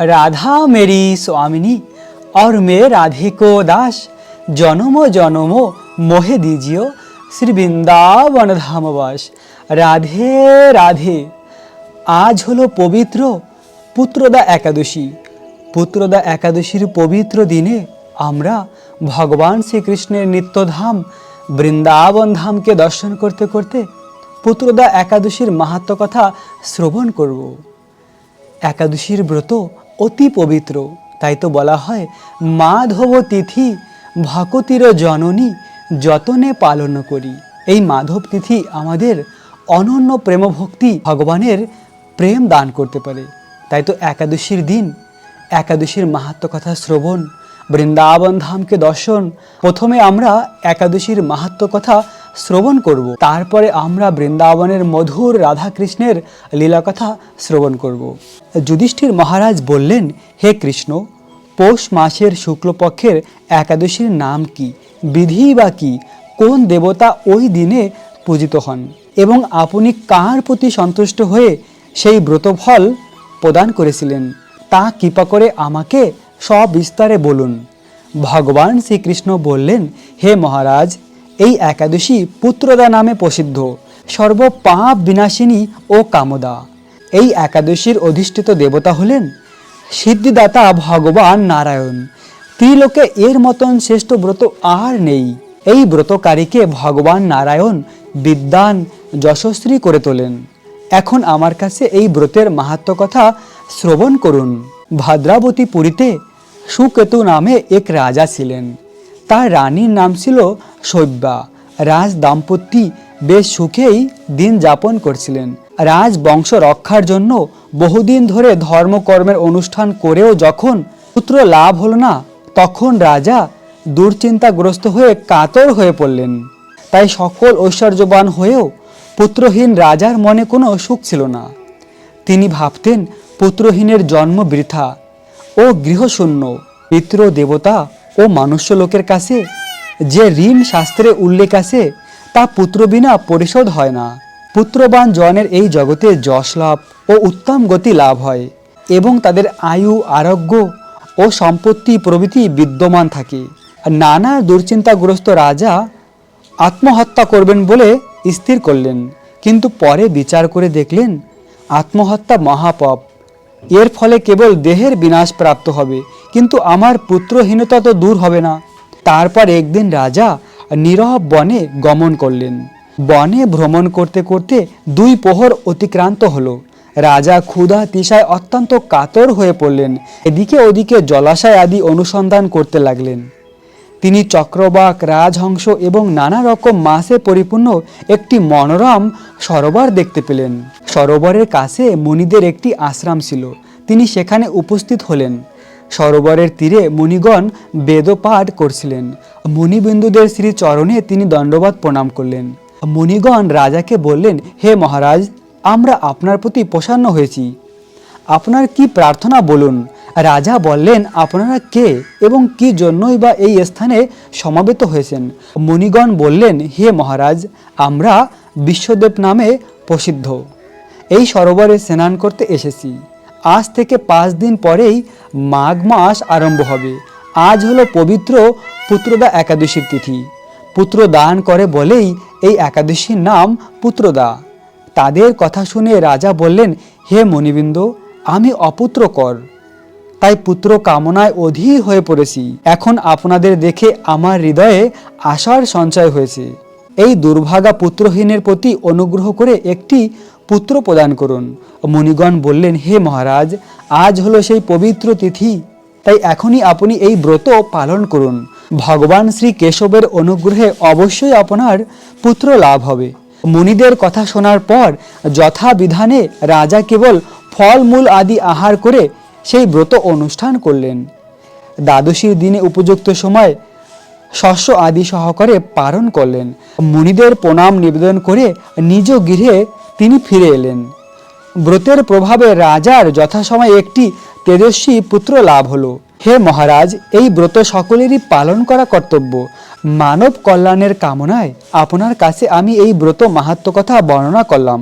राधा मेरी स्वामिनी और मैं राधे को दास জনম জনম মোহে দিজিও শ্রী বৃন্দাবন ধামবাস রাধে রাধে আজ হলো পবিত্র পুত্রদা একাদশী পুত্রদা একাদশীর পবিত্র দিনে আমরা ভগবান শ্রীকৃষ্ণের নিত্যধাম বৃন্দাবন ধামকে দর্শন করতে করতে পুত্রদা একাদশীর মাহাত্ম কথা শ্রবণ করব একাদশীর ব্রত অতি পবিত্র। তাই তো বলা হয় মাধব তিথি ভকতির জননী যতনে পালন করি। এই মাধব তিথি আমাদের অনন্য প্রেমভক্তি ভগবানের প্রেম দান করতে পারে। তাই তো একাদশীর দিন, একাদশীর মাহাত্ম কথা শ্রবণ, বৃন্দাবন ধামকে দর্শন, প্রথমে আমরা একাদশীর মাহাত্ম কথা শ্রবণ করব। তারপরে আমরা বৃন্দাবনের মধুর রাধাকৃষ্ণের লীলা কথা শ্রবণ করব। যুধিষ্ঠির মহারাজ বললেন, হে কৃষ্ণ, পৌষ মাসের শুক্লপক্ষের একাদশীর নাম কি? বিধি বা কি? কোন দেবতা ওই দিনে পূজিত হন? এবং আপনি কার প্রতি সন্তুষ্ট হয়ে সেই ব্রতফল প্রদান করেছিলেন? তা কৃপা করে আমাকে সবিস্তারে বলুন। ভগবান শ্রীকৃষ্ণ বললেন, হে মহারাজ এই একাদশী পুত্রদা নামে প্রসিদ্ধ, সর্বপাপ বিনাশিনী ও কামদা। এই একাদশীর অধিষ্ঠিত দেবতা হলেন সিদ্ধিদাতা ভগবান নারায়ণ। ত্রিলোকে এর মতন শ্রেষ্ঠ ব্রত আর নেই। এই ব্রতকারীকে ভগবান নারায়ণ বিদ্যান যশস্বী করে তোলেন। এখন আমার কাছে এই ব্রতের মাহাত্ম কথা শ্রবণ করুন। ভাদ্রাবতী পুরীতে সুকেতু নামে এক রাজা ছিলেন। তার রানীর নাম ছিল শৈব্যা রাজ দাম্পত্যি বেশ সুখেই দিন যাপন করছিলেন। রাজ বংশ রক্ষার জন্য বহুদিন ধরে ধর্মকর্মের অনুষ্ঠান করেও যখন পুত্র লাভ হলো না, তখন রাজা দুশ্চিন্তাগ্রস্ত হয়ে কাতর হয়ে পড়লেন। তাই সকল ঐশ্বর্যবান হয়েও পুত্রহীন রাজার মনে কোনো সুখ ছিল না। তিনি ভাবতেন পুত্রহীনের জন্ম বৃথা ও গৃহশূন্য, পিতৃ, দেবতা ও মনুষ্য লোকের কাছে যে ঋণ শাস্ত্রে উল্লেখ আছে, তা পুত্র বিনা পরিশোধ হয় না। পুত্রবান জনের এই জগতে যশ লাভ ও উত্তম গতি লাভ হয় এবং তাদের আয়ু, আরোগ্য ও সম্পত্তি প্রভৃতি বিদ্যমান থাকে। নানা দুশ্চিন্তাগ্রস্ত রাজা আত্মহত্যা করবেন বলে স্থির করলেন, কিন্তু পরে বিচার করে দেখলেন, আত্মহত্যা মহাপাপ। এর ফলে কেবল দেহের বিনাশ প্রাপ্ত হবে, কিন্তু আমার পুত্রহীনতা তো দূর হবে না। তারপর একদিন রাজা নীরব বনে গমন করলেন। বনে ভ্রমণ করতে করতে দুই প্রহর অতিক্রান্ত হলো। রাজা ক্ষুধা তিসায় অত্যন্ত কাতর হয়ে পড়লেন। এদিকে ওদিকে জলাশয় আদি অনুসন্ধান করতে লাগলেন। তিনি চক্রবাক, রাজহংস এবং নানা রকম মাসে পরিপূর্ণ একটি মনোরম সরোবর দেখতে পেলেন। সরোবরের কাছে মুনিদের একটি আশ্রম ছিল। তিনি সেখানে উপস্থিত হলেন। সরোবরের তীরে মুনিগণ বেদপাঠ করছিলেন। মুনিবিন্দুদের শ্রী চরণে তিনি দণ্ডবাদ প্রণাম করলেন। মুনিগণ রাজাকে বললেন, হে মহারাজ, আমরা আপনার প্রতি প্রসন্ন হয়েছি। আপনার কি প্রার্থনা বলুন? রাজা বললেন, আপনারা কে এবং কি জন্যই বা এই স্থানে সমাবেত হয়েছেন? মুনিগণ বললেন, হে মহারাজ, আমরা বিশ্বদেব নামে প্রসিদ্ধ। এই সরোবরে স্নান করতে এসেছি। আজ থেকে পাঁচ দিন পরেই মাঘ মাস আরম্ভ হবে। আজ হলো পবিত্র পুত্রদা একাদশীর তিথি। পুত্র দান করে বলেই এই একাদশীর নাম পুত্রদা। তাদের কথা শুনে রাজা বললেন, হে মণিবিন্দ, আমি অপুত্র কর। তাই পুত্র কামনায় অধীর হয়ে পড়েছি। এখন আপনাদের দেখে আমার হৃদয়ে আশার সঞ্চয় হয়েছে। এই দুর্ভাগা পুত্রহীনের প্রতি অনুগ্রহ করে একটি পুত্র প্রদান করুন। মুনিগণ বললেন, হে মহারাজ, আজ হলো সেই পবিত্র তিথি। তাই এখনই আপনি এই ব্রত পালন করুন। ভগবান শ্রী কেশবের অনুগ্রহে অবশ্যই আপনার পুত্র লাভ হবে। মুনিদের কথা শোনার পর যথাবিধানে রাজা কেবল ফলমূল আদি আহার করে সেই ব্রত অনুষ্ঠান করলেন। দ্বাদশীর দিনে উপযুক্ত সময় শস্য আদি সহকারে পালন করলেন। মুনিদের প্রণাম নিবেদন করে নিজ গৃহে তিনি ফিরে এলেন। ব্রতের প্রভাবে রাজার যথাসময়ে একটি তেজস্বী পুত্র লাভ হলো। হে মহারাজ, এই ব্রত সকলেরই পালন করা কর্তব্য। মানব কল্যাণের কামনায় আপনার কাছে আমি এই ব্রত মাহাত্ম কথা বর্ণনা করলাম।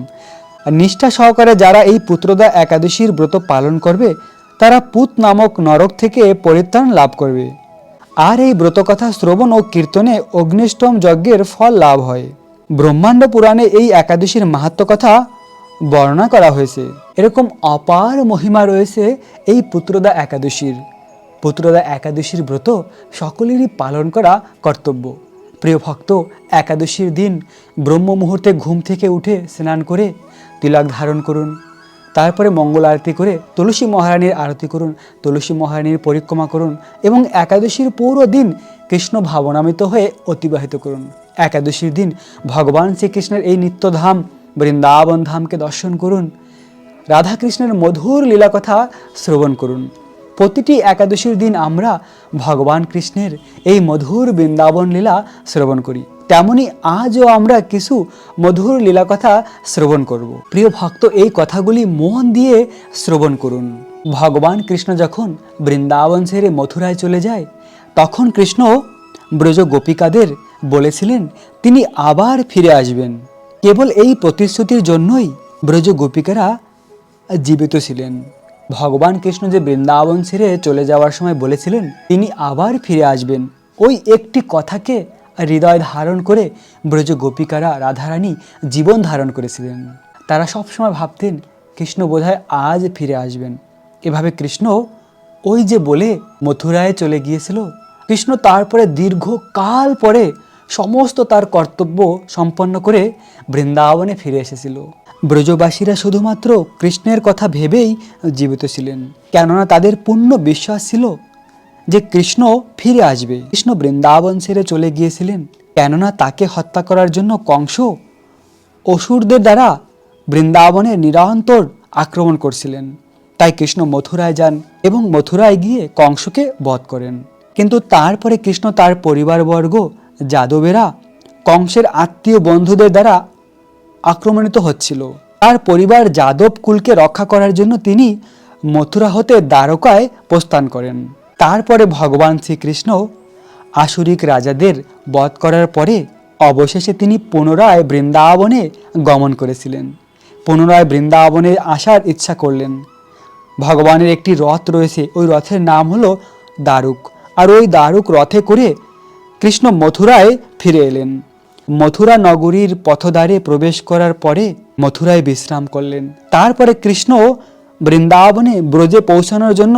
নিষ্ঠা সহকারে যারা এই পুত্রদা একাদশীর ব্রত পালন করবে, তারা পুত নামক নরক থেকে পরিত্রাণ লাভ করবে। আর এই ব্রতকথা শ্রবণ ও কীর্তনে অগ্নিষ্টম যজ্ঞের ফল লাভ হয়। ব্রহ্মাণ্ড পুরাণে এই একাদশীর মাহাত্ম কথা বর্ণনা করা হয়েছে। এরকম অপার মহিমা রয়েছে এই পুত্রদা একাদশীর। পুত্রদা একাদশীর ব্রত সকলেরই পালন করা কর্তব্য। প্রিয় ভক্ত, একাদশীর দিন ব্রহ্ম মুহূর্তে ঘুম থেকে উঠে স্নান করে তিলক ধারণ করুন। তারপরে মঙ্গল আরতি করে তুলসী মহারানীর আরতি করুন, তুলসী মহারানীর পরিক্রমা করুন এবং একাদশীর পুরো দিন কৃষ্ণ ভাবনামিত হয়ে অতিবাহিত করুন। একাদশীর দিন ভগবান শ্রীকৃষ্ণের এই নিত্যধাম বৃন্দাবন ধামকে দর্শন করুন। রাধাকৃষ্ণের মধুর লীলাকথা শ্রবণ করুন। প্রতিটি একাদশীর দিন আমরা ভগবান কৃষ্ণের এই মধুর বৃন্দাবন লীলা শ্রবণ করি। তেমনি আজও আমরা কিছু মধুর লীলা কথা শ্রবণ করব। প্রিয় ভক্ত, এই কথাগুলি মন দিয়ে শ্রবণ করুন। ভগবান কৃষ্ণ যখন বৃন্দাবন ছেড়ে মথুরায় চলে যায়, তখন কৃষ্ণ ব্রজ গোপিকাদের বলেছিলেন, তিনি আবার ফিরে আসবেন। কেবল এই প্রতিশ্রুতির জন্যই ব্রজ গোপিকারা জীবিত ছিলেন। ভগবান কৃষ্ণ যে বৃন্দাবন ছেড়ে চলে যাওয়ার সময় বলেছিলেন, তিনি আবার ফিরে আসবেন। ওই একটি কথাকে হৃদয় ধারণ করে ব্রজ গোপিকারা রাধারানী জীবন ধারণ করেছিলেন। তারা সবসময় ভাবতেন, কৃষ্ণ বোধহয় আজ ফিরে আসবেন। এভাবে কৃষ্ণ ওই যে বলে মথুরায় চলে গিয়েছিল, কৃষ্ণ তারপরে দীর্ঘ কাল পরে সমস্ত তার কর্তব্য সম্পন্ন করে বৃন্দাবনে ফিরে এসেছিল। ব্রজবাসীরা শুধুমাত্র কৃষ্ণের কথা ভেবেই জীবিত ছিলেন, কেননা তাদের পূর্ণ বিশ্বাস ছিল যে কৃষ্ণ ফিরে আসবে। কৃষ্ণ বৃন্দাবন ছেড়ে চলে গিয়েছিলেন, কেননা তাকে হত্যা করার জন্য কংস অসুরদের দ্বারা বৃন্দাবনে নিরন্তর আক্রমণ করছিলেন। তাই কৃষ্ণ মথুরায় যান এবং মথুরায় গিয়ে কংসকে বধ করেন। কিন্তু তারপরে কৃষ্ণ তার পরিবারবর্গ যাদবেরা কংসের আত্মীয় বন্ধুদের দ্বারা আক্রমণিত হচ্ছিল। তার পরিবার যাদব কুলকে রক্ষা করার জন্য তিনি মথুরা হতে দ্বারকায় প্রস্থান করেন। তারপরে ভগবান শ্রীকৃষ্ণ আসুরিক রাজাদের বধ করার পরে অবশেষে তিনি পুনরায় বৃন্দাবনে গমন করেছিলেন। পুনরায় বৃন্দাবনে আসার ইচ্ছা করলেন। ভগবানের একটি রথ রয়েছে, ওই রথের নাম হলো দারুক আর ওই দারুক রথে করে কৃষ্ণ মথুরায় ফিরে এলেন। মথুরা নগরীর পথদ্বারে প্রবেশ করার পরে মথুরায় বিশ্রাম করলেন। তারপরে কৃষ্ণ বৃন্দাবনে ব্রজে পৌঁছানোর জন্য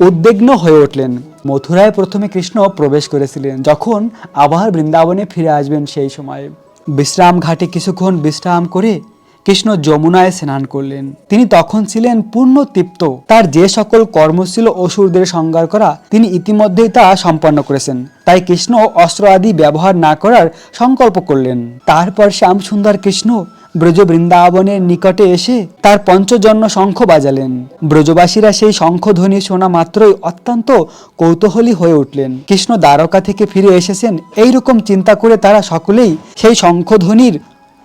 উদ্বিগ্ন হয়ে উঠলেন। মথুরায় প্রথমে কৃষ্ণ প্রবেশ করেছিলেন, যখন আবার বৃন্দাবনে ফিরে আসবেন সেই সময়। বিশ্রাম ঘাটে কিছুক্ষণ বিশ্রাম করে কৃষ্ণ যমুনায় স্নান করলেন। তিনি তখন ছিলেন পূর্ণ তৃপ্ত। তার যে সকল কর্ম ছিল অসুরদের সংগার করা, তিনি ইতিমধ্যেই তা সম্পন্ন করেছেন। তাই কৃষ্ণ অস্ত্র আদি ব্যবহার না করার সংকল্প করলেন। তারপর শ্যাম সুন্দর কৃষ্ণ ব্রজ বৃন্দাবনের নিকটে এসে তার পঞ্চজন্য শঙ্খ বাজালেন। ব্রজবাসীরা সেই শঙ্খধ্বনি শোনা মাত্রই অত্যন্ত কৌতূহলী হয়ে উঠলেন। কৃষ্ণ দ্বারকা থেকে ফিরে এসেছেন এই রকম চিন্তা করে তারা সকলেই সেই শঙ্খধ্বনির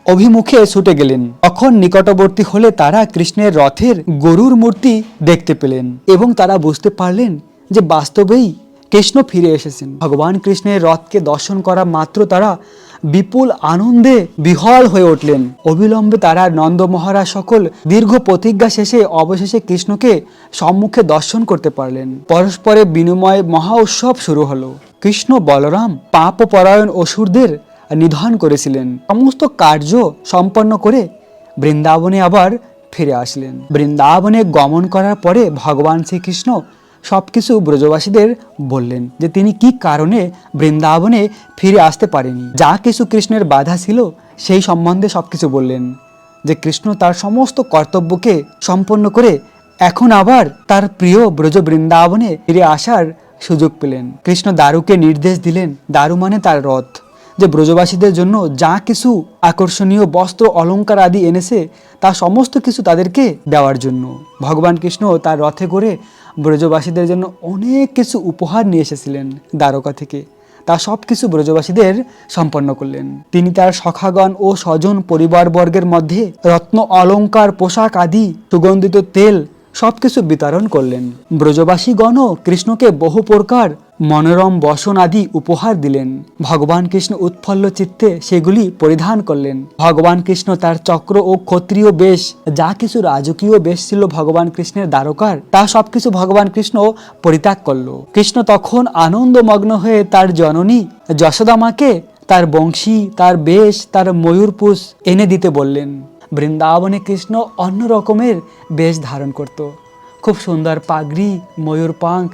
অভিমুখে ছুটে গেলেন। তখন নিকটবর্তী হলে তারা কৃষ্ণের রথের গরুর মূর্তি দেখতে পেলেন এবং তারা বুঝতে পারলেন যে বাস্তবেই কৃষ্ণ ফিরে এসেছেন। ভগবান কৃষ্ণের রথকে দর্শন করা মাত্র তারা বিপুল আনন্দে বিহল হয়ে উঠলেন। অবিলম্বে তারা নন্দ মহারাজ সকল দীর্ঘ প্রতিজ্ঞা শেষে অবশেষে কৃষ্ণকে সম্মুখে দর্শন করতে পারলেন। পরস্পরে বিনিময়ে মহা উৎসব শুরু হলো। কৃষ্ণ বলরাম পাপ পরায়ণ অসুরদের নিধন করেছিলেন। সমস্ত কার্য সম্পন্ন করে বৃন্দাবনে আবার ফিরে আসলেন। বৃন্দাবনে গমন করার পরে ভগবান শ্রীকৃষ্ণ সব কিছু ব্রজবাসীদের বললেন যে তিনি কি কারণে বৃন্দাবনে ফিরে আসতে পারেনি যা কিছু কৃষ্ণের বাধা ছিল, সেই সম্বন্ধে সব কিছু বললেন যে কৃষ্ণ তার সমস্ত কর্তব্যকে সম্পন্ন করে এখন আবার তার প্রিয় ব্রজ বৃন্দাবনে ফিরে আসার সুযোগ পেলেন। কৃষ্ণ দারুকে নির্দেশ দিলেন, দারু মানে তার রথ। যে ব্রজবাসীদের জন্য যা কিছু আকর্ষণীয় বস্ত্র, অলংকার আদি এনেছে, তা সমস্ত কিছু তাদেরকে দেওয়ার জন্য। ভগবান কৃষ্ণ তার রথে করে ব্রজবাসীদের জন্য অনেক কিছু উপহার নিয়ে এসেছিলেন দ্বারকা থেকে। তা সব কিছু ব্রজবাসীদের সম্পন্ন করলেন। তিনি তার সখাগণ ও স্বজন পরিবারবর্গের মধ্যে রত্ন, অলংকার, পোশাক আদি, সুগন্ধিত তেল সবকিছু বিতরণ করলেন। ব্রজবাসীগণও কৃষ্ণকে বহু প্রকার মনোরম বসন আদি উপহার দিলেন। ভগবান কৃষ্ণ উৎফল্ল চিত্তে সেগুলি পরিধান করলেন। ভগবান কৃষ্ণ তার চক্র ও ক্ষত্রিয় বেশ, যা কিছু রাজকীয় বেশ ছিল ভগবান কৃষ্ণের দ্বারকার, তা সবকিছু ভগবান কৃষ্ণ পরিত্যাগ করল। কৃষ্ণ তখন আনন্দমগ্ন হয়ে তার জননী যশোদামাকে তার বংশী, তার বেশ, তার ময়ূরপুষ এনে দিতে বললেন। বৃন্দাবনে কৃষ্ণ অন্য রকমের বেশ ধারণ করত। খুব সুন্দর পাগড়ি, ময়ূর পাঙ্খ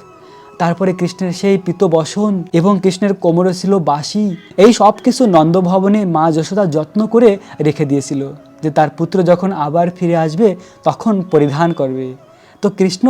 তারপরে কৃষ্ণের সেই পিতবসন এবং কৃষ্ণের কোমরে ছিল বাসি এই সব কিছু নন্দভবনে মা যশোদা যত্ন করে রেখে দিয়েছিল যে তার পুত্র যখন আবার ফিরে আসবে তখন পরিধান করবে। তো কৃষ্ণ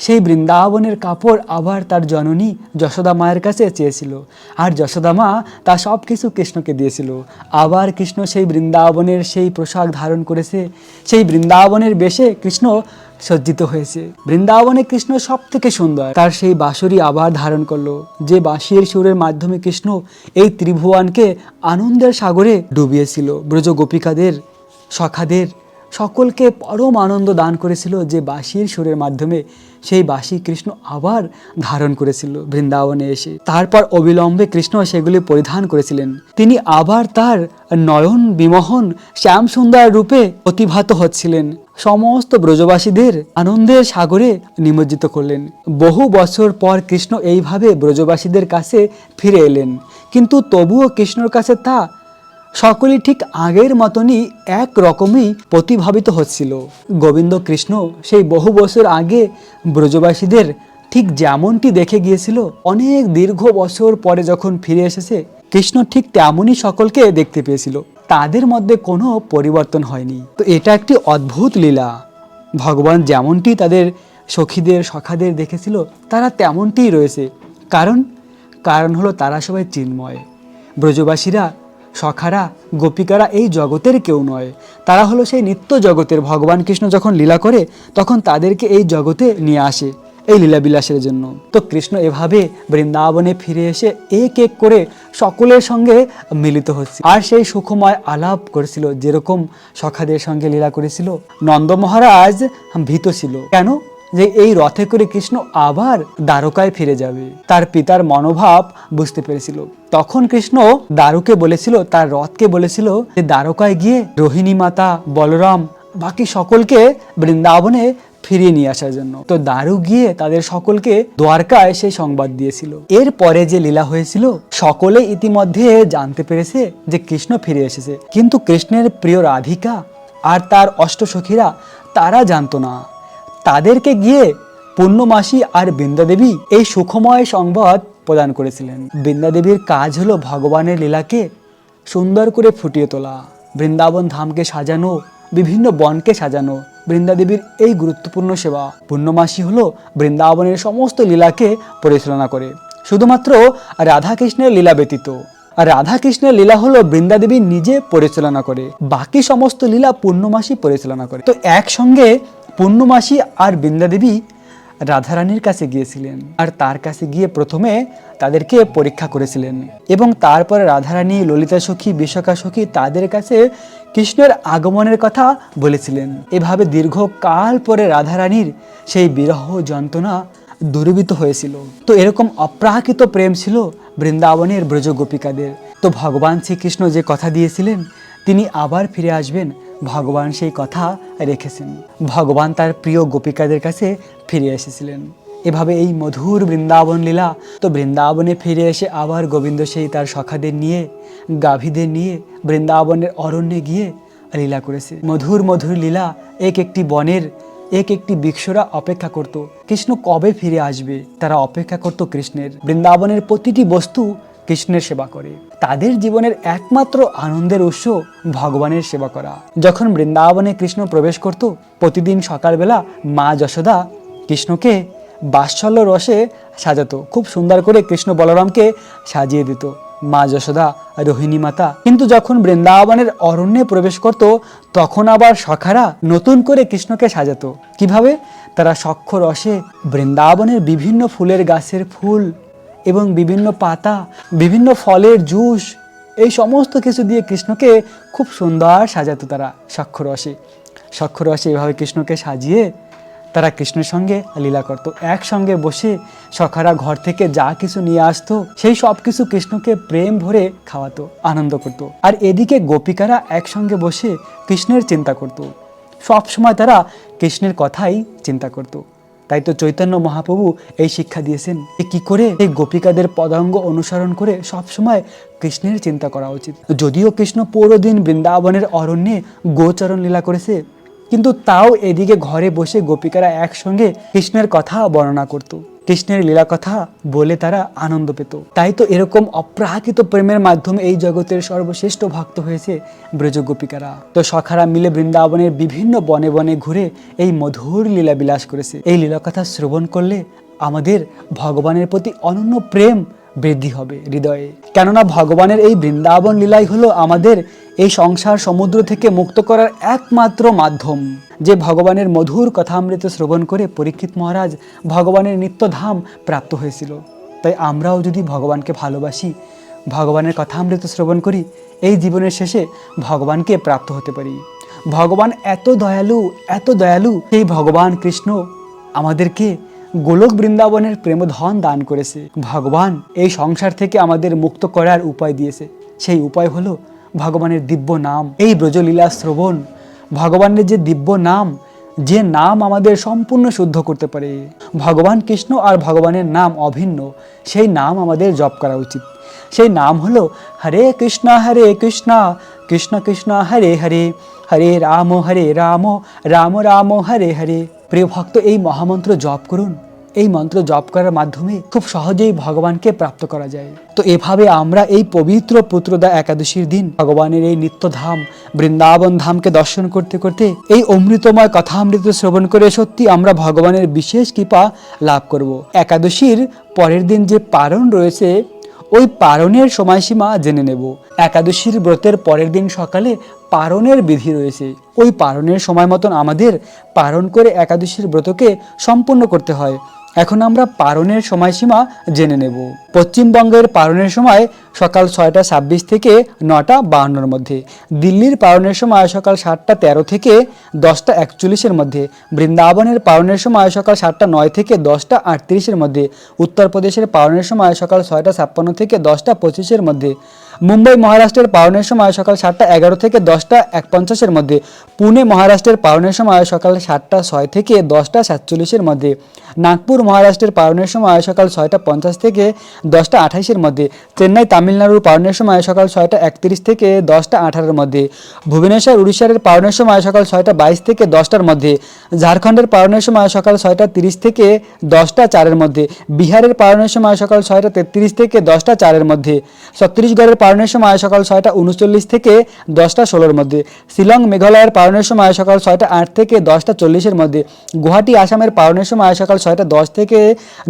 সেই বৃন্দাবনের কাপড় আবার তার জননী যশোদা মায়ের কাছে চেয়েছিল। আর যশোদা মা তা সব কিছু কৃষ্ণকে দিয়েছিল। আবার কৃষ্ণ সেই বৃন্দাবনের সেই পোশাক ধারণ করেছে। সেই বৃন্দাবনের বেশে কৃষ্ণ সজ্জিত হয়েছে। বৃন্দাবনে কৃষ্ণ সব থেকে সুন্দর। তার সেই বাঁশরি আবার ধারণ করল। যে বাঁশির সুরের মাধ্যমে কৃষ্ণ এই ত্রিভুবনকে আনন্দের সাগরে ডুবিয়েছিল। ব্রজ গোপিকাদের সখাদের সকলকে পরম আনন্দ দান করেছিল যে বাঁশির সুরের মাধ্যমে সেই বাঁশি কৃষ্ণ আবার ধারণ করেছিল বৃন্দাবনে এসে। তারপর অবিলম্বে কৃষ্ণ সেগুলি পরিধান করেছিলেন। তিনি আবার তার নয়ন বিমোহন শ্যাম সুন্দর রূপে অতিভাত হচ্ছিলেন। সমস্ত ব্রজবাসীদের আনন্দের সাগরে নিমজ্জিত করলেন। বহু বছর পর কৃষ্ণ এইভাবে ব্রজবাসীদের কাছে ফিরে এলেন। কিন্তু তবুও কৃষ্ণর কাছে তা সকলেই ঠিক আগের মতনই এক রকমই প্রতিভাবিত হচ্ছিল। গোবিন্দ কৃষ্ণ সেই বহু বছর আগে ব্রজবাসীদের ঠিক যেমনটি দেখে গিয়েছিল, অনেক দীর্ঘ বছর পরে যখন ফিরে এসেছে, কৃষ্ণ ঠিক তেমনই সকলকে দেখতে পেয়েছিল। তাদের মধ্যে কোনো পরিবর্তন হয়নি। তো এটা একটি অদ্ভুত লীলা। ভগবান যেমনটি তাদের সখীদের, সখাদের দেখেছিল, তারা তেমনটিই রয়েছে। কারণ কারণ হলো তারা সবাই চিন্ময়। ব্রজবাসীরা সখারা, গোপিকারা এই জগতের কেউ নয়। তারা হলো সেই নিত্য জগতের ভগবান কৃষ্ণ যখন লীলা করে, তখন তাদেরকে এই জগতে নিয়ে আসে, এই লীলাবিলাসের জন্য। তো কৃষ্ণ এভাবে বৃন্দাবনে ফিরে এসে এক এক করে সকলের সঙ্গে মিলিত হচ্ছে আর সেই সুখময় আলাপ করেছিল, যেরকম সখাদের সঙ্গে লীলা করেছিল, নন্দ মহারাজ ভীত ছিল। কেন? যে এই রথে করে কৃষ্ণ আবার দ্বারকায় ফিরে যাবে। তার পিতার মনোভাব বুঝতে পেরেছিল। তখন কৃষ্ণ দারুকে বলেছিল, তার রথকে বলেছিল যে, দ্বারকায় গিয়ে রোহিণী মাতা, বলরাম, বাকি সকলকে বৃন্দাবনে ফিরিয়ে নিয়ে আসার জন্য। তো দারু গিয়ে তাদের সকলকে দ্বারকায় সেই সংবাদ দিয়েছিল। এর পরে যে লীলা হয়েছিল, সকলে ইতিমধ্যে জানতে পেরেছে যে, কৃষ্ণ ফিরে এসেছে। কিন্তু কৃষ্ণের প্রিয় রাধিকা আর তার অষ্টসখীরা তারা জানতো না। তাদেরকে গিয়ে পূর্ণমাসী আর বৃন্দাদেবী এই সুখময় সংবাদ প্রদান করেছিলেন। বৃন্দাদেবীর কাজ হলো ভগবানের লীলাকে সুন্দর করে ফুটিয়ে তোলা, বৃন্দাবন ধামকে সাজানো, বিভিন্ন বনকে সাজানো, বৃন্দাদেবীর এই গুরুত্বপূর্ণ সেবা। পূর্ণমাসী হলো বৃন্দাবনের সমস্ত লীলাকে পরিচালনা করে। শুধুমাত্র রাধাকৃষ্ণের লীলা ব্যতীত আর রাধাকৃষ্ণের লীলা হলো বৃন্দাদেবী নিজে পরিচালনা করে, বাকি সমস্ত লীলা পূর্ণমাসী পরিচালনা করে। তো একসঙ্গে পূর্ণমাসী আর বৃন্দাদেবী রাধারানীর কাছে গিয়েছিলেন আর তার কাছে গিয়ে প্রথমে তাদেরকে পরীক্ষা করেছিলেন এবং তারপরে রাধারানী, ললিতা সখী, বিশাখা সখী তাদের কাছে কৃষ্ণের আগমনের কথা বলেছিলেন। এভাবে দীর্ঘকাল পরে রাধারানীর সেই বিরহ যন্ত্রণা দূরীভূত হয়েছিল। তো এরকম অপ্রাকৃত প্রেম ছিল বৃন্দাবনের ব্রজ গোপিকাদের তো ভগবান শ্রীকৃষ্ণ যে কথা দিয়েছিলেন, তিনি আবার ফিরে আসবেন ভগবান সেই কথা রেখেছেন। ভগবান তার প্রিয় গোপিকাদের কাছে ফিরে এসেছিলেন। এভাবে এই মধুর বৃন্দাবন লীলা তো বৃন্দাবনে ফিরে এসে আবার গোবিন্দ সেই তার সখাদের নিয়ে, গাভীদের নিয়ে, বৃন্দাবনের অরণ্যে গিয়ে লীলা করেছে। মধুর মধুর লীলা এক একটি বনের, এক একটি বৃক্ষরা অপেক্ষা করত। কৃষ্ণ কবে ফিরে আসবে? তারা অপেক্ষা করত কৃষ্ণের। বৃন্দাবনের প্রতিটি বস্তু কৃষ্ণের সেবা করে। তাদের জীবনের একমাত্র আনন্দের উৎস ভগবানের সেবা করা। যখন বৃন্দাবনে কৃষ্ণ প্রবেশ করত, প্রতিদিন সকালবেলা মা যশোদা কৃষ্ণকে বাৎসল্য রসে সাজাতো। খুব সুন্দর করে কৃষ্ণ বলরামকে সাজিয়ে দিত। মা যশোদা, রোহিণী মাতা। কিন্তু যখন বৃন্দাবনের অরণ্যে প্রবেশ করত, তখন আবার সখারা নতুন করে কৃষ্ণকে সাজাতো। কীভাবে? তারা সক্ষ রসে বৃন্দাবনের বিভিন্ন ফুলের গাছের ফুল এবং বিভিন্ন পাতা, বিভিন্ন ফলের জুস, এই সমস্ত কিছু দিয়ে কৃষ্ণকে খুব সুন্দর সাজাতো তারা সক্ষরসে। সক্ষরসে এভাবে কৃষ্ণকে সাজিয়ে তারা কৃষ্ণের সঙ্গে লীলা করত। একসঙ্গে বসে সখারা ঘর থেকে যা কিছু নিয়ে আসতো, সেই সব কিছু কৃষ্ণকে প্রেম ভরে খাওয়াতো, আনন্দ করত। আর এদিকে গোপিকারা একসঙ্গে বসে কৃষ্ণের চিন্তা করত। সব সময় তারা কৃষ্ণের কথাই চিন্তা করত। তাই তো চৈতন্য মহাপ্রভু এই শিক্ষা দিয়েছেন কি করে এই গোপিকাদের পদাঙ্গ অনুসরণ করে সবসময় কৃষ্ণের চিন্তা করা উচিত। যদিও কৃষ্ণ পুরো দিন বৃন্দাবনের অরণ্যে গোচরণ লীলা করেছে, কিন্তু তাও এদিকে ঘরে বসে গোপিকারা একসঙ্গে কৃষ্ণের কথা বর্ণনা করত। কৃষ্ণের লীলা কথা বলে তারা আনন্দ পেত। তাই তো এরকম অপ্রাকৃত প্রেমের মাধ্যমে এই জগতের সর্বশ্রেষ্ঠ ভক্ত হয়েছে ব্রজ গোপিকারা তো সখারা মিলে বৃন্দাবনের বিভিন্ন বনে বনে ঘুরে এই মধুর লীলা বিলাস করেছে। এই লীলা কথা শ্রবণ করলে আমাদের ভগবানের প্রতি অনন্য প্রেম বৃদ্ধি হবে হৃদয়ে। কেননা ভগবানের এই বৃন্দাবন লীলাই হলো আমাদের এই সংসার সমুদ্র থেকে মুক্ত করার একমাত্র মাধ্যম। যে ভগবানের মধুর কথামৃত শ্রবণ করে পরীক্ষিত মহারাজ ভগবানের নিত্যধাম প্রাপ্ত হয়েছিল। তাই আমরাও যদি ভগবানকে ভালোবাসি, ভগবানের কথামৃত শ্রবণ করি, এই জীবনের শেষে ভগবানকে প্রাপ্ত হতে পারি। ভগবান এত দয়ালু এত দয়ালু, সেই ভগবান কৃষ্ণ আমাদেরকে গোলক বৃন্দাবনের প্রেমধন দান করেছে। ভগবান এই সংসার থেকে আমাদের মুক্ত করার উপায় দিয়েছে। সেই উপায় হলো ভগবানের দিব্য নাম। এই ব্রজলীলা শ্রবণ ভগবানের যে দিব্য নাম, যে নাম আমাদের সম্পূর্ণ শুদ্ধ করতে পারে। ভগবান কৃষ্ণ আর ভগবানের নাম অভিন্ন। সেই নাম আমাদের জপ করা উচিত। সেই নাম হলো হরে কৃষ্ণ হরে কৃষ্ণ কৃষ্ণ কৃষ্ণ, হরে হরে। হরে রাম হরে রাম রাম রাম, হরে হরে। প্রিয় ভক্ত, এই মহামন্ত্র জপ করুন। এই মন্ত্র জপ করার মাধ্যমে খুব সহজেই ভগবানকে প্রাপ্ত করা যায়। তো এভাবে আমরা এই পবিত্র পুত্রদা একাদশীর দিন ভগবানের এই নিত্যধাম, বৃন্দাবন ধামকে দর্শন করতে করতে এই অমৃতময় কথামৃত শ্রবণ করে সত্যি আমরা ভগবানের বিশেষ কৃপা লাভ করব। একাদশীর পরের দিন যে পারণ রয়েছে ওই পারণের সময়সীমা জেনে নেব। একাদশীর ব্রতের পরের দিন সকালে পারণের বিধি রয়েছে। ওই পারণের সময় মতন আমাদের পারণ করে একাদশীর ব্রতকে সম্পূর্ণ করতে হয়। এখন আমরা পারণের সময়সীমা জেনে নেব। পশ্চিমবঙ্গের পারণের সময় সকাল ছয়টা ছাব্বিশ থেকে নটা বাহান্নর মধ্যে। দিল্লির পারণের সময় সকাল সাতটা তেরো থেকে দশটা একচল্লিশের মধ্যে। বৃন্দাবনের পারণের সময় সকাল সাতটা নয় থেকে দশটা আটত্রিশের মধ্যে। উত্তরপ্রদেশের পারণের সময় সকাল ছয়টা ছাপ্পান্ন থেকে দশটা পঁচিশের মধ্যে। মুম্বাই মহারাষ্ট্রের পারণের সময় সকাল সাতটা এগারো থেকে দশটা এক পঞ্চাশের মধ্যে, পুনে মহারাষ্ট্রের পারণের সময় সকাল সাতটা ছয় থেকে দশটা সাতচল্লিশের মধ্যে, নাগপুর মহারাষ্ট্রের পারণের সময় সকাল ছয়টা পঞ্চাশ থেকে দশটা আঠাইশের মধ্যে, চেন্নাই তামিলনাড়ুর পারণের সময় সকাল ছয়টা একত্রিশ থেকে দশটা আঠারোর মধ্যে, ভুবনেশ্বর উড়িষ্যার পারণের সময় সকাল ছয়টা বাইশ থেকে দশটার মধ্যে, ঝাড়খণ্ডের পারণের সময় সকাল ছয়টা তিরিশ থেকে দশটা চারের মধ্যে, বিহারের পারণের সময় সকাল ছয়টা তেত্রিশ থেকে দশটা চারের মধ্যে, ছত্তিশগড়ের পারণের সময় সকাল ছয়টা উনচল্লিশ থেকে দশটা ষোলোর মধ্যে। শিলং মেঘালয়ের পারণের সময় সকাল ছয়টা আট থেকে দশটা চল্লিশের মধ্যে। গুয়াহাটি আসামের পারণের সময় সকাল ছয়টা দশ থেকে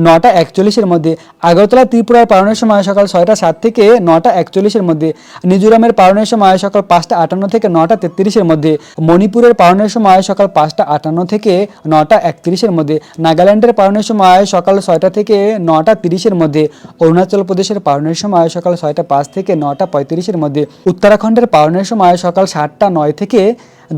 নটা একচল্লিশের মধ্যে। আগরতলা ত্রিপুরার পারণের সময় সকাল ছয়টা সাত থেকে নটা একচল্লিশের মধ্যে। মিজোরামের পারণের সময় সকাল পাঁচটা আটান্ন থেকে নটা তেত্রিশের মধ্যে। মণিপুরের পারণের সময় সকাল পাঁচটা আটান্ন থেকে নটা একত্রিশের মধ্যে। নাগাল্যান্ডের পারণের সময় সকাল ছয়টা থেকে নটা তিরিশের মধ্যে। অরুণাচল প্রদেশের পারণের সময় সকাল ছয়টা পাঁচ থেকে নটা পঁয়ত্রিশের মধ্যে। উত্তরাখণ্ডের পারণের সময় সকাল সাতটা নয় থেকে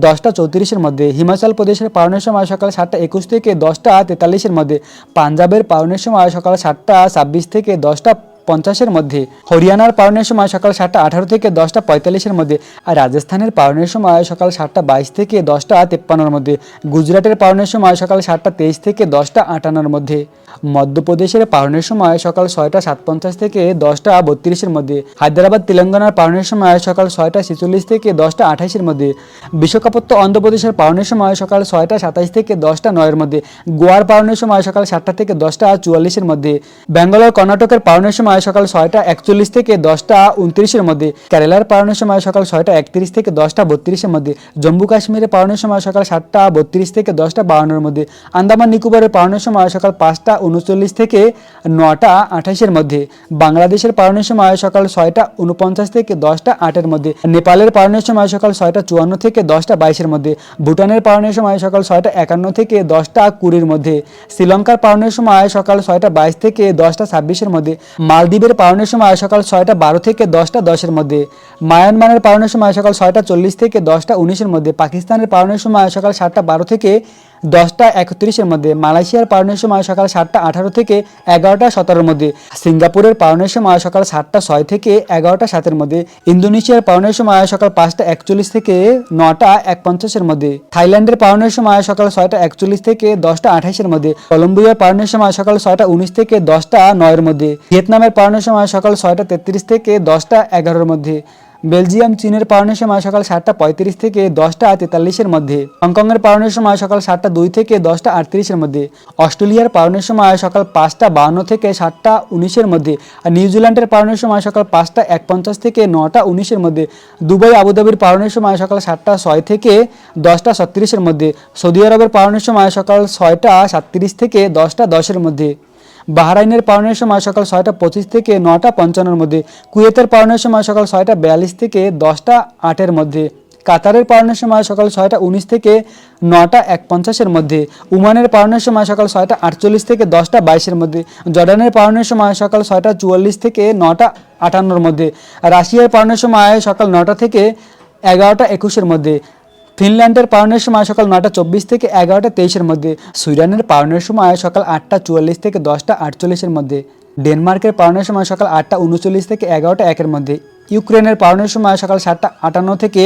দশটা চৌত্রিশের মধ্যে। হিমাচল প্রদেশের পালনের সময় সকাল সাতটা একুশ থেকে দশটা তেতাল্লিশের মধ্যে। পাঞ্জাবের পালনের সময় সকাল সাতটা ছাব্বিশ থেকে দশটা পঞ্চাশের মধ্যে। হরিয়ানার পালনের সময় সকাল সাতটা আঠারো থেকে দশটা পঁয়তাল্লিশের মধ্যে। আর রাজস্থানের পালনের সময় সকাল সাতটা বাইশ থেকে দশটা তেপ্পান্নর মধ্যে। গুজরাটের পালনের সময় সকাল সাতটা তেইশ থেকে দশটা আটান্নর মধ্যে। মধ্যপ্রদেশের পালনের সময় সকাল ছয়টা সাত পঞ্চাশ থেকে দশটা বত্রিশের মধ্যে, হায়দ্রাবাদ, তেলেঙ্গানার পালনের সময় সকাল ছয়টা ছেচল্লিশ থেকে দশটা আঠাইশের মধ্যে বিশ্বকাপত্ব অন্ধ্রপ্রদেশের পালনের সময় সকাল ছয়টা সাতাইশ থেকে দশটা নয়ের মধ্যে, গোয়ার পালনের সময় সকাল সাতটা থেকে দশটা চুয়াল্লিশের মধ্যে ব্যাঙ্গালোর কর্ণাটকের পালনের সময় সকাল ছয়টা একচল্লিশ থেকে দশটা উনত্রিশের মধ্যে, কেরালার পালনের সময় সকাল ছয়টা একত্রিশ থেকে দশটা বত্রিশের মধ্যে, জম্মু কাশ্মীরের পালনের সময় সকাল সাতটা বত্রিশ থেকে দশটা বাউন্নর মধ্যে, আন্দামান নিকোবরের পালনের সময় সকাল পাঁচটা উনচল্লিশ থেকে নটা আঠাশের মধ্যে, বাংলাদেশের পালনের সময় সকাল ছয়টা উনপঞ্চাশ থেকে দশটা আটের মধ্যে, নেপালের পালনের সময় সকাল ছয়টা চুয়ান্ন থেকে দশটা বাইশের মধ্যে, ভুটানের পালনের সময় সকাল ছয়টা একান্ন থেকে দশটা কুড়ির মধ্যে, শ্রীলঙ্কার পালনের সময় সকাল ছয়টা বাইশ থেকে দশটা ছাব্বিশের মধ্যে, মালদ্বীপের পালনের সময় সকাল ছয়টা বারো থেকে দশটা দশের মধ্যে, মায়ানমারের পালনের সময় সকাল ছয়টা চল্লিশ থেকে দশটা উনিশের মধ্যে, পাকিস্তানের পালনের সময় সকাল সাতটা বারো থেকে দশটা একত্রিশের মধ্যে মালয়েশিয়ার পালনের সময় সকাল সাতটা আঠারো থেকে এগারোটা সতেরোর মধ্যে, সিঙ্গাপুরের পালনের সময় সকাল সাতটা ছয় থেকে এগারোটা সাতের মধ্যে, ইন্দোনেশিয়ার পালনের সময় সকাল পাঁচটা একচল্লিশ থেকে নটা এক পঞ্চাশের মধ্যে, থাইল্যান্ডের পালনের সময় সকাল ছয়টা একচল্লিশ থেকে দশটা আঠাশের মধ্যে, কলম্বিয়ার পালনের সময় সকাল ছয়টা উনিশ থেকে দশটা নয়ের মধ্যে, ভিয়েতনামের পালনের সময় সকাল ছয়টা তেত্রিশ থেকে দশটা এগারোর মধ্যে বেলজিয়াম, চীনের পালনের সময় সকাল সাতটা পঁয়ত্রিশ থেকে দশটা তেতাল্লিশের মধ্যে, হংকংয়ের পালনের সময় সকাল সাতটা দুই থেকে দশটা আটত্রিশের মধ্যে, অস্ট্রেলিয়ার পালনের সময় সকাল পাঁচটা বাহান্ন থেকে সাতটা উনিশের মধ্যে আর নিউজিল্যান্ডের পালনের সময় সকাল পাঁচটা এক পঞ্চাশ থেকে নটা উনিশের মধ্যে, দুবাই, আবুধাবির পালনের সময় সকাল সাতটা ছয় থেকে দশটা ছত্রিশের মধ্যে, সৌদি আরবের পালনের সময় সকাল ছয়টা সাতত্রিশ থেকে দশটা দশের মধ্যে। বাহরাইনের পালনের সময় সকাল ছয়টা পঁচিশ থেকে নটা পঞ্চান্নর মধ্যে, কুয়েতের পালনের সময় সকাল ছয়টা বিয়াল্লিশ থেকে দশটা আটের মধ্যে, কাতারের পালনের সময় সকাল ছয়টা উনিশ থেকে নটা এক পঞ্চাশের মধ্যে, উমানের পালনের সময় সকাল ছয়টা আটচল্লিশ থেকে দশটা বাইশের মধ্যে, জর্ডানের পালনের সময় সকাল ছয়টা চুয়াল্লিশ থেকে নটা আটান্নর মধ্যে, রাশিয়ার পালনের সময় সকাল নটা থেকে এগারোটা একুশের মধ্যে ফিনল্যান্ডের পালনের সময় সকাল নটা চব্বিশ থেকে এগারোটা তেইশের মধ্যে, সুইডেনের পালনের সময় সকাল আটটা চুয়াল্লিশ থেকে দশটা আটচল্লিশের মধ্যে, ডেনমার্কের পালনের সময় সকাল আটটা উনচল্লিশ থেকে এগারোটা একের মধ্যে, ইউক্রেনের পালনের সময় সকাল সাতটা আটান্ন থেকে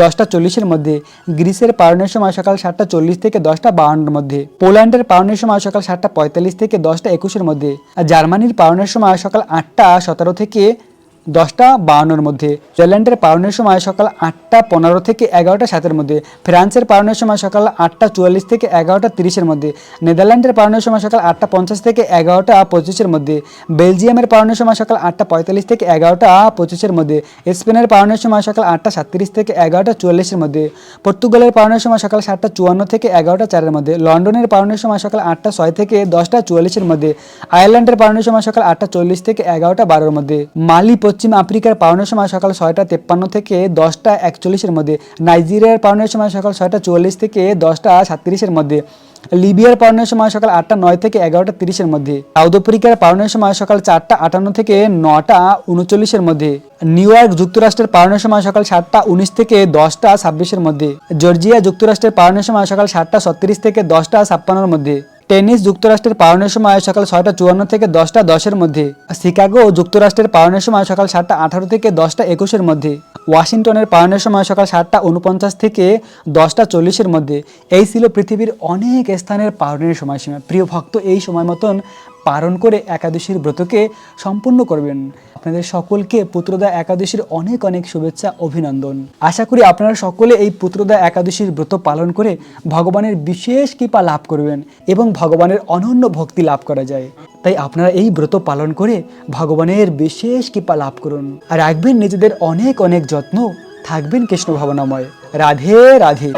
দশটা চল্লিশের মধ্যে, গ্রিসের পালনের সময় সকাল সাতটা চল্লিশ থেকে দশটা বাউন্নের মধ্যে, পোল্যান্ডের পালনের সময় সকাল সাতটা পঁয়তাল্লিশ থেকে দশটা একুশের মধ্যে, আর জার্মানির পালনের সময় সকাল আটটা সতেরো থেকে দশটা বাউন্নর মধ্যে। সুইজারল্যান্ডের পালনের সময় সকাল আটটা পনেরো থেকে এগারোটা সাতের মধ্যে। ফ্রান্সের পালনের সময় সকাল আটটা চুয়াল্লিশ থেকে এগারোটা তিরিশের মধ্যে। নেদারল্যান্ডের পালনের সময় সকাল আটটা পঞ্চাশ থেকে এগারোটা পঁচিশের মধ্যে। বেলজিয়ামের পালনের সময় সকাল আটটা পঁয়তাল্লিশ থেকে এগারোটা পঁচিশের মধ্যে। স্পেনের পালনের সময় সকাল আটটা সাতত্রিশ থেকে এগারোটা চুয়াল্লিশের মধ্যে। পর্তুগালের পালনের সময় সকাল সাতটা চুয়ান্ন থেকে এগারোটা চারের মধ্যে। লন্ডনের পালনের সময় সকাল আটটা ছয় থেকে দশটা চুয়াল্লিশের মধ্যে। আয়ারল্যান্ডের পালনের সময় সকাল আটটা চল্লিশ থেকে এগারোটা বারোর মধ্যে। মালি পশ্চিম আফ্রিকার পালনের সময় সকাল ছয়টা তেপ্পান্ন থেকে দশটা একচল্লিশের মধ্যে, নাইজেরিয়ার পালনের সময় সকাল ছয়টা চুয়াল্লিশ থেকে দশটা সাতত্রিশের মধ্যে, লিবিয়ার পালনের সময় সকাল আটটা নয় থেকে এগারোটা তিরিশের মধ্যে, সাউথ আফ্রিকার পালনের সময় সকাল চারটা আটান্ন থেকে নটা উনচল্লিশের মধ্যে, নিউ ইয়র্ক যুক্তরাষ্ট্রের পালনের সময় সকাল সাতটা উনিশ থেকে দশটা ছাব্বিশের মধ্যে, জর্জিয়া যুক্তরাষ্ট্রের পালনের সময় সকাল সাতটা ছত্রিশ থেকে দশটা ছাপ্পান্নর মধ্যে টেনিস যুক্তরাষ্ট্রের পালনের সময় সকাল ছয়টা চুয়ান্ন থেকে দশটা দশের মধ্যে। শিকাগো যুক্তরাষ্ট্রের পালনের সময় সকাল সাতটা আঠারো থেকে দশটা একুশের মধ্যে। ওয়াশিংটনের পালনের সময় সকাল সাতটা উনপঞ্চাশ থেকে দশটা চল্লিশের মধ্যে। এই ছিল পৃথিবীর অনেক স্থানের পালনের সময়সীমা। প্রিয় ভক্ত, এই সময় মতন পালন করে একাদশীর ব্রতকে সম্পূর্ণ করবেন। আপনাদের সকলকে পুত্রদা একাদশীর অনেক অনেক শুভেচ্ছা, অভিনন্দন। আশা করি আপনারা সকলে এই পুত্রদা একাদশীর ব্রত পালন করে ভগবানের বিশেষ কৃপা লাভ করবেন এবং ভগবানের অনন্য ভক্তি লাভ করা যায়। তাই আপনারা এই ব্রত পালন করে ভগবানের বিশেষ কৃপা লাভ করুন। রাখবেন নিজেদের অনেক অনেক যত্ন। থাকবেন কৃষ্ণ ভাবনাময় রাধে রাধে।